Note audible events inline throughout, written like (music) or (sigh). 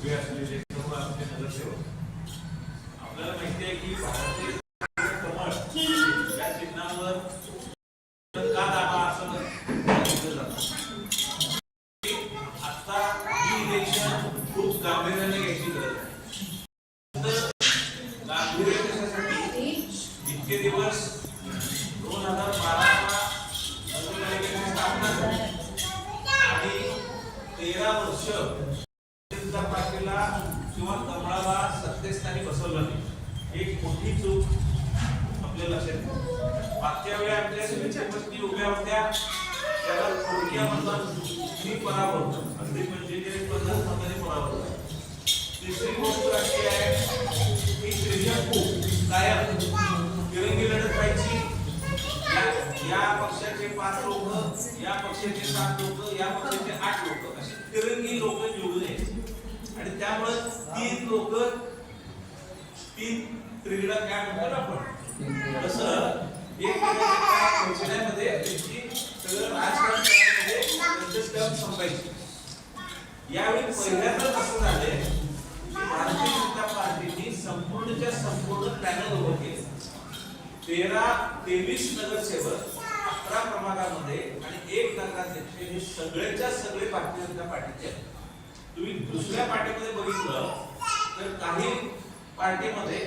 उभे असलेले सर्व आमचे नगरसेवक आपल्याला माहिती आहे की भारतीय कमळ या चिन्हावर का दाबा असं सांगितलं जातं. आता ही इलेक्शन खूप गांभीर्याने घ्यायची गरज आहे. गांभीर्य कशासाठी? इतके दिवस दोन हजार बाराला नगरपालिकेची स्थापना झाली. आणि तेरा वर्ष जनता पार्टीला किंवा कमळाला सत्तेस्थानी बसवलं नाही. एक मोठी चूक आपल्या लक्षात मागच्या वेळी आमच्या सुविच्या उभ्या होत्या त्याला थोडक्या मतदान पराभव अगदी पंचेचाळीस पन्नास मताने पराभव तिसरी गोष्ट अशी आहे की श्रीजन कायम तिरंगी लढत व्हायची. या- पक्षाचे पाच लोक या पक्षाचे सात लोक या पक्षाचे आठ लोक अशी तिरंगी लोक निवडून यायचे. आणि त्यामुळे तीन लोक तीन त्रिगडा काय म्हणतो ना आपण? तसं एक पंचण्यामध्ये त्यांची सगळं राजकारण करण्यामध्ये त्यांचे स्टॅम्प संपायचे. यावेळी पहिल्यांदाच असं झालंय भारतीय जनता पार्टीने संपूर्णच्या संपूर्ण पॅनल उभं केलं. तेरा तेवीस नगरसेवक अकरा क्रमांकामध्ये आणि एक नगराध्यक्ष हे सगळ्याच्या सगळे भारतीय जनता पार्टीचे आहेत. तुम्ही दुसऱ्या पार्टीमध्ये बघितलं तर काही पार्टीमध्ये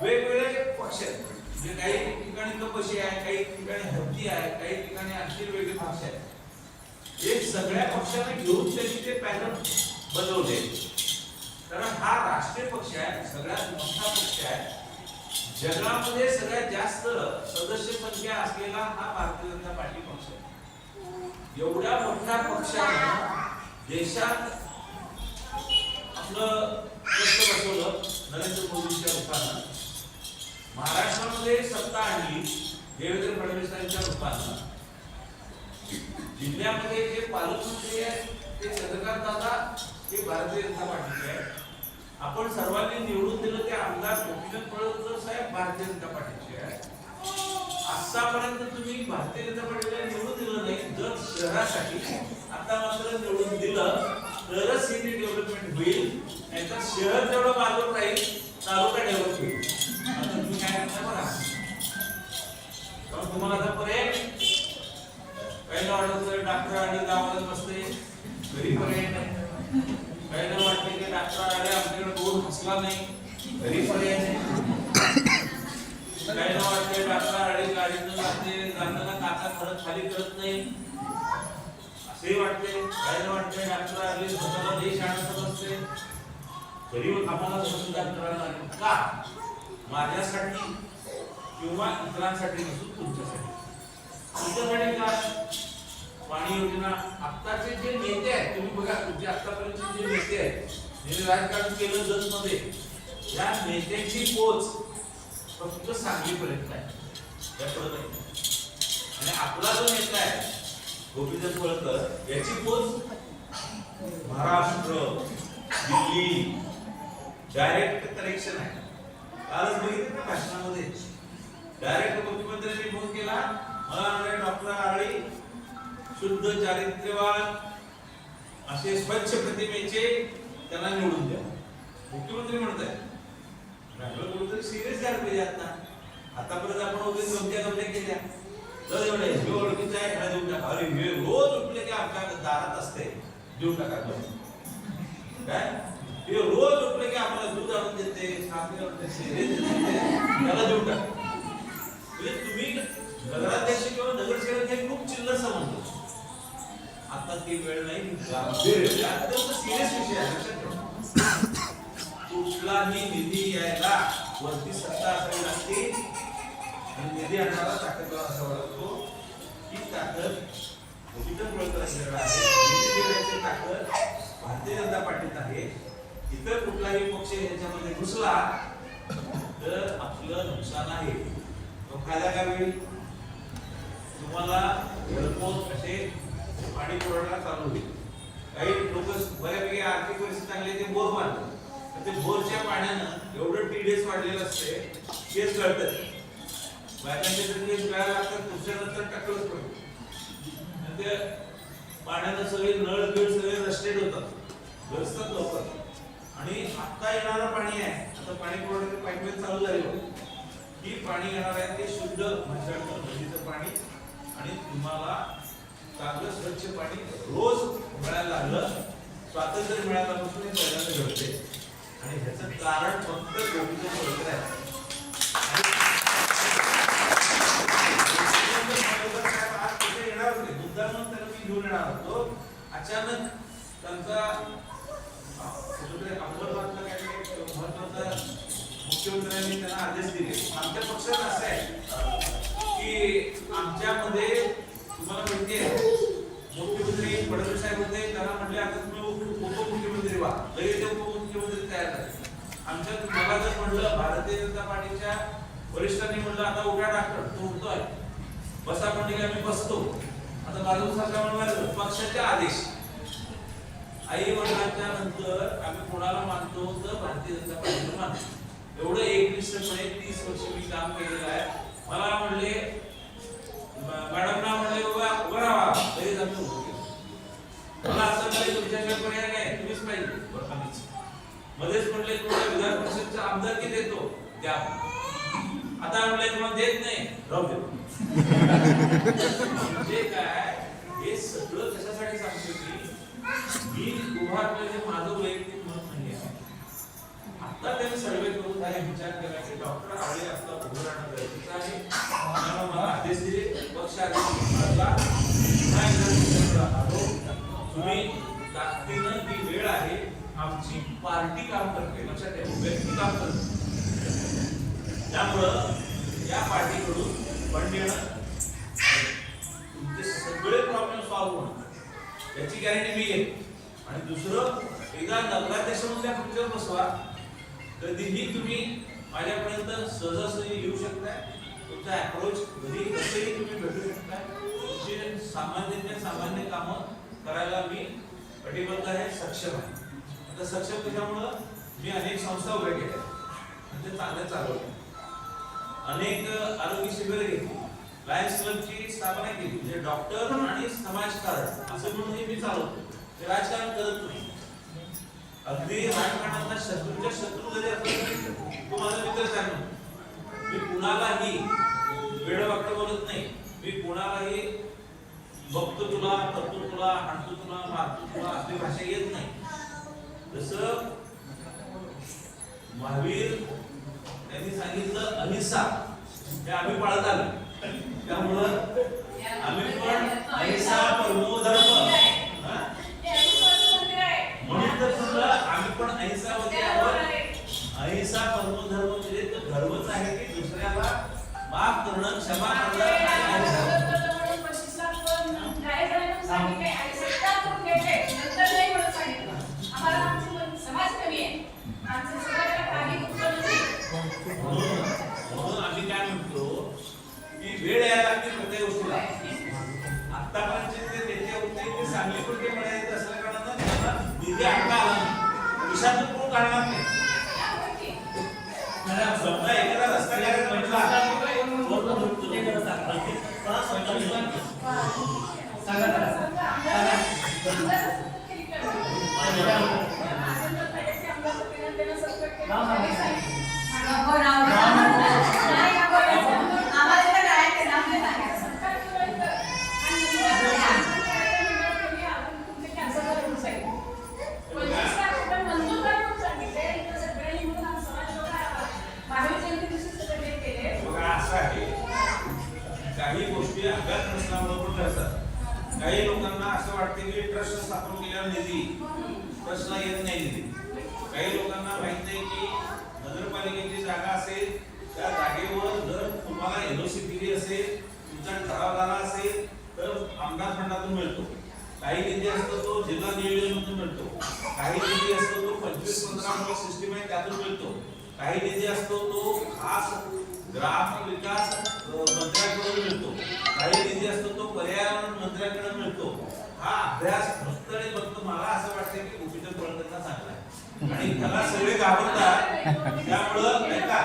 वेगवेगळे पक्ष आहेत. म्हणजे काही ठिकाणी कपशी आहे काही ठिकाणी हत्ती आहे काही ठिकाणी आणखी वेगळे पक्ष आहेत. हे सगळ्या पक्षाने घेऊन त्यांनी ते पॅनल बनवले. कारण हा राष्ट्रीय पक्ष आहे सगळ्यात मोठा पक्ष आहे. जगामध्ये सगळ्यात जास्त सदस्य संख्या असलेला हा भारतीय जनता पार्टी पक्ष आहे. एवढ्या मोठ्या पक्षाने देशात आपलं बसवलं नरेंद्र मोदींच्या रूपानं. महाराष्ट्रामध्ये सत्ता आणली देवेंद्र फडणवीसांच्या रूपानं. जिल्ह्यामध्ये जे पालकमंत्री आहेत ते चंद्रकांत दादा हे भारतीय जनता पार्टीचे आहेत. आपण सर्वांनी निवडून दिलं ते आमदार गोपीनाथ पळवकर साहेब भारतीय जनता पार्टीचे आहेत. आतापर्यंत तुम्ही भारतीय जनता पार्टीला निवडून दिलं नाही जर शहरासाठी आता मात्र निवडून दिलं तरच सिटी डेव्हलपमेंट होईल. नाहीतर शहर तेवढं बाजूला राहील तालुका डेव्हलप होईल आता तुम्ही काय करता बघा. कारण तुम्हाला आता पर्याय पहिला वाटत तर डॉक्टर आले गावाला बसते घरी पर्यंत पहिलं वाटते की डॉक्टर आले आमच्याकडे दोन हसला नाही. घरी पर्यंत नाही काही वाटते डॉक्टर आले गाडीतनं जाते जाताना काका खरंच खाली करत नाही. असेही वाटते काही वाटते डॉक्टर आले स्वतःला देश आणत. तरी आम्हाला सुद्धा डॉक्टरांना लागेल. का? माझ्यासाठी किंवा इतरांसाठी नसून तुमच्यासाठी. तुमच्यासाठी का? पाणी योजना आत्ताचे जे नेते आहेत तुम्ही बघा तुमचे आत्तापर्यंत जे नेते आहेत ज्यांनी राजकारण केलं जतमध्ये या नेत्यांची पोच फक्त सांगलीपर्यंत आहे. त्यापुढे आणि आपला जो नेता आहे गोपीचंद कोळकर याची पोच महाराष्ट्र दिल्ली डायरेक्ट कनेक्शन आहे. कालच बघितलं ना भाषणामध्ये. डायरेक्ट मुख्यमंत्र्यांनी फोन केला. मला डॉक्टर आरळी शुद्ध चारित्र्यवान असे स्वच्छ प्रतिमेचे त्यांना निवडून द्या. मुख्यमंत्री म्हणत आहे आपलं कुठेतरी सिरियस झालं पाहिजे आता. आतापर्यंत आपण उभे गमत्या गमत्या केल्या. तर एवढं हे ओळखीचं आहे ह्याला देऊन टाका. अरे हे रोज उठले की आमच्या दारात असते. देऊन टाका. काय? हे रोज उठले की आम्हाला दूध आणून देते त्याला देऊन टाका म्हणजे तुम्ही नगराध्यक्ष किंवा नगरसेवक हे खूप चिल्लर समजतो आता ती वेळ नाही अत्यंत सिरियस विषय आहे लक्षात ठेवा. कुठलाही निधी यायला वरती सत्ता असावी लागते. आणि निधी आणणारा ताकदवार असावा लागतो. ही ताकद गोपीचंद पळकरांच्याकडे आहे. ताकद भारतीय जनता पार्टीत आहे. इतर कुठलाही पक्ष याच्यामध्ये घुसला तर आपलं नुकसान आहे. तो फायदा काय होईल? तुम्हाला घरपोच असे पाणी पुरवठा चालू होईल. काही लोक बऱ्यापैकी आर्थिक परिस्थिती चांगली ते बोर बांधतात ते बोरच्या पाण्यानं एवढं टीडीएस वाढलेलं असते तेच कळतं. बायकांचे टीडीएस कळायला लागतात तुमच्यानंतर टाकलंच पडतं ते पाण्यानं सगळे नळ बिळ सगळे रस्टेड होतात. घसतात लवकर आणि आता येणारं पाणी आहे. आता पाणी पुरवठ्याची पाईपलाईन चालू झाली ही पाणी येणार आहे ते शुद्ध म्हैसाळचं नदीचं पाणी. आणि तुम्हाला चांगलं स्वच्छ पाणी रोज मिळायला लागलं. स्वातंत्र्य मिळाल्यापासून हे पहिल्यांदा घडते आणि ह्याचं कारण फक्त गोपीचं पवित्र आहे. येणार होते मुद्दामून त्यांना मी घेऊन येणार होतो. अचानक त्यांचा मुख्यमंत्र्यांनी त्यांना आदेश दिले. आमच्या पक्षात असं आहे की आमच्यामध्ये तुम्हाला माहिती आहे मुख्यमंत्री फडणवीस साहेब होते त्यांना म्हटले आता तुम्ही उपमुख्यमंत्री व्हा. लगेच ते उपमुख्यमंत्री तयार झाले. आमच्यात मला जर म्हणलं भारतीय जनता पार्टीच्या वरिष्ठांनी म्हणलं आता उठा डॉक्टर तो उठतोय. बसा म्हणजे आम्ही बसतो. आता बाजू सरकार म्हणाल पक्षाचे आदेश. आई वडिलांच्या नंतर आम्ही कोणाला मानतो तर भारतीय जनता पार्टीला मानतो. एवढं एकनिष्ठपणे तीस वर्ष मी काम केलेलं आहे. मला म्हणले मॅडमना म्हणले उभा उभं राहा लगेच आम्ही उभं केलं. मला असं म्हणले तुमच्याकडे पर्याय नाही तुम्हीच पाहिजे. मध्येच म्हणले तुम्हाला विधान परिषदचा किती देतो द्या आता म्हणले तुम्हाला देत नाही. राहू दे. (laughs) म्हणजे काय? हे सगळं कशासाठी सांगतो की मी उभारलेले माझं वैयक्तिक मत नाही आहे आता त्यांनी सर्वे करून काय विचार केला की डॉक्टर आवळे आता उभं राहणं गरजेचं आहे मला मला आदेश दिले पक्ष आलो तुम्ही ताकदीनं ती वेळ आहे आमची पार्टी काम करते लक्षात ठेवा व्यक्ती काम करते त्यामुळं या पार्टीकडून पण येणं तुमचे सगळे प्रॉब्लेम सॉल्व्ह होणार याची गॅरंटी मी घेतो आणि दुसरं एकदा नगराध्यक्ष खुर्चीवर बसवा. कधीही तुम्ही माझ्यापर्यंत सहजासहजी येऊ शकताय. तुमचा अप्रोच कधी कसंही तुम्ही भेटू शकताय. तुमची सामान्य सामान्य कामं करायला मी कटिबद्ध आहे सक्षम आहे. आता सक्षम कशामुळं? मी अनेक संस्था उभ्या केल्या. आणि ते चांगल्या चालवल्या. अनेक आरोग्य शिबिरे घेतली. लायन्स क्लबची स्थापना केली. म्हणजे डॉक्टर आणि समाजकारण असं म्हणून मी चालवतो. ते राजकारण करत नाही. अगदी राजकारणातला शत्रूच्या शत्रू जरी असला तो माझा मित्र सांगतो मी कुणालाही वेळ वाक्य बोलत नाही. मी कुणालाही बघतो तुला करतो तुला हाणतो तुला मारतो तुला आपली भाषा येत नाही. जसं महावीर त्यांनी सांगितलं अहिंसा हे आम्ही पाळत आलो. त्यामुळं आम्ही पण अहिंसा परमो धर्म म्हणून तर तुला आम्ही पण अहिंसावती आहोत. अहिंसा परमो धर्म म्हणजे तो धर्मच आहे की दुसऱ्याला माफ करणं क्षमा करणं समजा राम रस्ता करायचा म्हटला बघा असं आहे काही गोष्टी अज्ञात नसल्यामुळे पण घडतात काही लोकांना असं वाटते की ट्रस्ट स्थापन केल्यावर निधी ट्रस्टला येत नाही निधी काही लोकांना माहीत नाही की नगरपालिकेची जागा असेल त्या जागेवर जर तुम्हाला एलओसी दिली असेल तुमचा ठराव झाला असेल तर आमदार फंडातून मिळतो काही निधी असतो तो जिल्हा नियोजनमधून मिळतो. काही निधी असतो तो पंचवीस पंधरा सिस्टीम आहे त्यातून मिळतो. काही निधी असतो तो खास ग्राम विकास मंत्र्याकडून मिळतो. काही निधी असतो तो पर्यावरण मंत्र्याकडे मिळतो. हा अभ्यास फक्त आणि फक्त मला असं वाटतं की गोपीचंद पडळकरांना चांगला आहे. आणि त्याला सगळे घाबरतात. त्यामुळं नाही का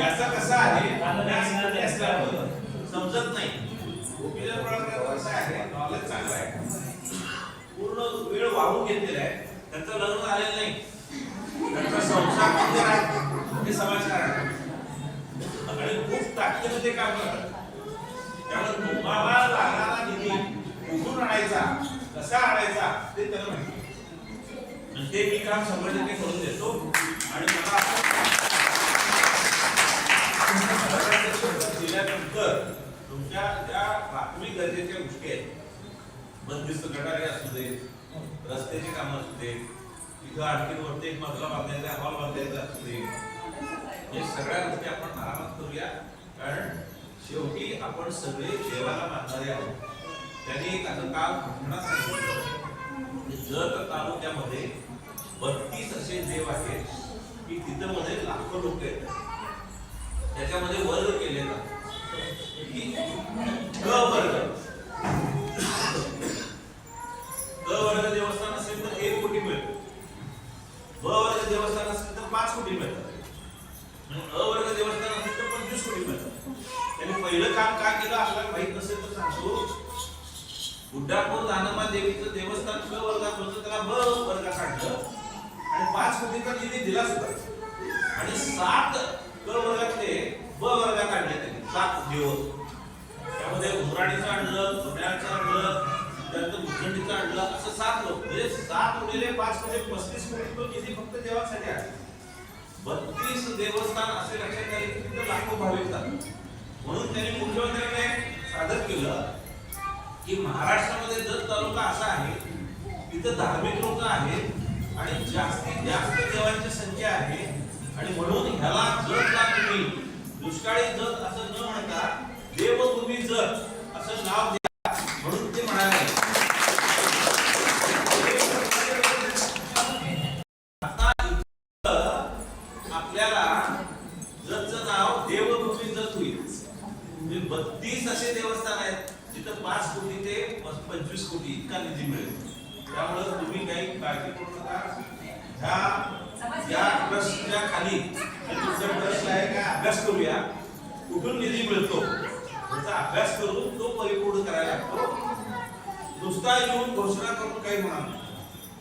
याचा कसा आहे? अभ्यास असल्यामुळं समजत नाही. गोपीचंद पडळकर कसं आहे नॉलेज चांगलं आहे पूर्ण वेळ वाहून घेतलेला आहे. त्यांचं लग्न झालेलं नाही. त्यांचा संसार मंदिर आहे? हे समाजकारण आहे आणि खूप ताकदीने ते काम करतात त्यामुळे तुम्हाला लागणारा निधी कुठून आणायचा कसा आणायचा ते त्याला माहिती. ते मी काम शंभर टक्के करून देतो. आणि मला असं दिल्यानंतर तुमच्या ज्या प्राथमिक गरजेच्या गोष्टी आहेत बंदिस्त गटारे असू दे रस्त्याची कामं असू दे तिथं आणखी वरती एक मजला बांधायचा हॉल बांधायचा असू दे हे सगळ्या गोष्टी आपण आरामात करूया. कारण शेवटी आपण सगळे देवाला मानणारे आहोत. त्यांनी एक असं काल घटना सांगितलं. जर जत तालुक्यामध्ये बत्तीस असे देव आहेत की तिथं मध्ये लाखो लोक आहेत. त्याच्यामध्ये वर्ग केले जातात की वर्ग. वर्ग देवस्थान असेल तर एक ब वर्ग देवस्थान असेल तर पाच अ वर्ग देवस्थान असेल तर पंचवीस त्यांनी पहिलं काम केलं आपल्याला माहीत नसेल तर सांगतो. दानमा देवीचं देवस्थान क वर्गात होतं त्याला ब वर्गात आणलं आणि पाच कोटीचा निधी दिला सुद्धा आणि सात क वर्गातले ब वर्गात आणले त्यांनी सात दिवस त्यामध्ये उमराणीचं आणलं पुण्याचं आणलं त्यानंतर मुखंडीचं आणलं असं सात लोक म्हणजे सात उरलेले पाच म्हणजे पस्तीस कोटी तो निधी फक्त देवासाठी आहे. बत्तीस देवस्थान असे लक्षात आले की तिथं लाखो भाविक जातात म्हणून त्यांनी मुख्यमंत्र्यांना सादर केलं की महाराष्ट्रामध्ये जत तालुका असा आहे तिथं धार्मिक लोक आहेत आणि जास्तीत जास्त देवांची संख्या आहे आणि म्हणून ह्याला जतला तुम्ही दुष्काळी जत असं न म्हणता देवभूमी जत असं नाव द्या म्हणून ते म्हणाले आता इथं आपल्याला जतचं नाव देवभूमी जत होईल म्हणजे बत्तीस असे देवस्थान आहेत जिथं पाच कोटी ते पं- पंचवीस कोटी इतका निधी मिळेल त्यामुळे तुम्ही काही काळजी करू नका ह्या या ट्रस्टच्या खाली हे तुमचं ट्रस्ट आहे का अभ्यास करूया कुठून निधी मिळतो त्याचा अभ्यास करून तो परिपूर्ण करायला लागतो नुसता येऊन घोषणा करून काही नाही.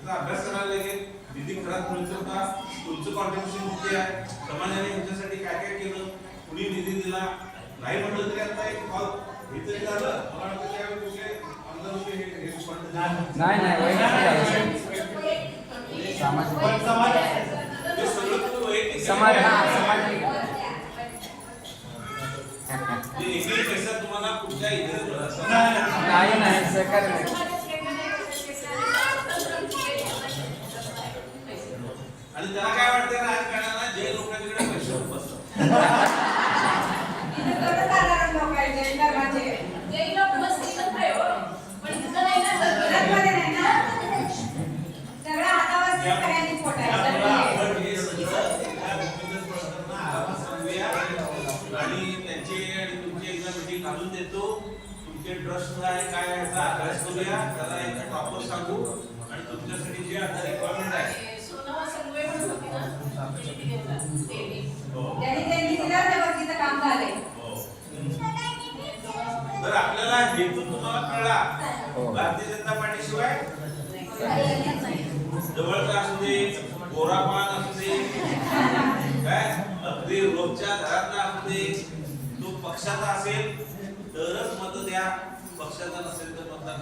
त्याचा अभ्यास करायला लागेल. निधी खराब मिळतो का तुमचं कॉन्ट्रिब्युशन किती आहे? समाजाने ह्याच्यासाठी काय काय केलं? कुणी निधी दिला? नाही म्हटलं तरी आता एक कॉल हे तरी झालं. मला वाटतं त्यावेळी कुठले आमदार होते हे- हे फंड नाही. नाही. सामाजिक. समाज. हा. नाही नाही सहकार्य नाही. त्याला काय वाटतं? राजकारणाला जे लोकांकडे पैसे होत (laughs)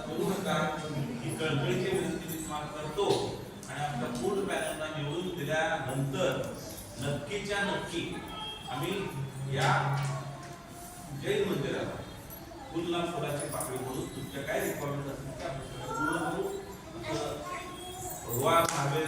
करू नका ही कळकळीची विनंती मी तुम्हाला करतो आणि आपल्या फूड पॅनलला निवडून दिल्यानंतर नक्कीच्या नक्की आम्ही या जैन मंदिराला फुलला फुलाची पाकळी म्हणून तुमच्या काय रिक्वायरमेंट असतील त्या पूर्ण करू. भगवान महावीर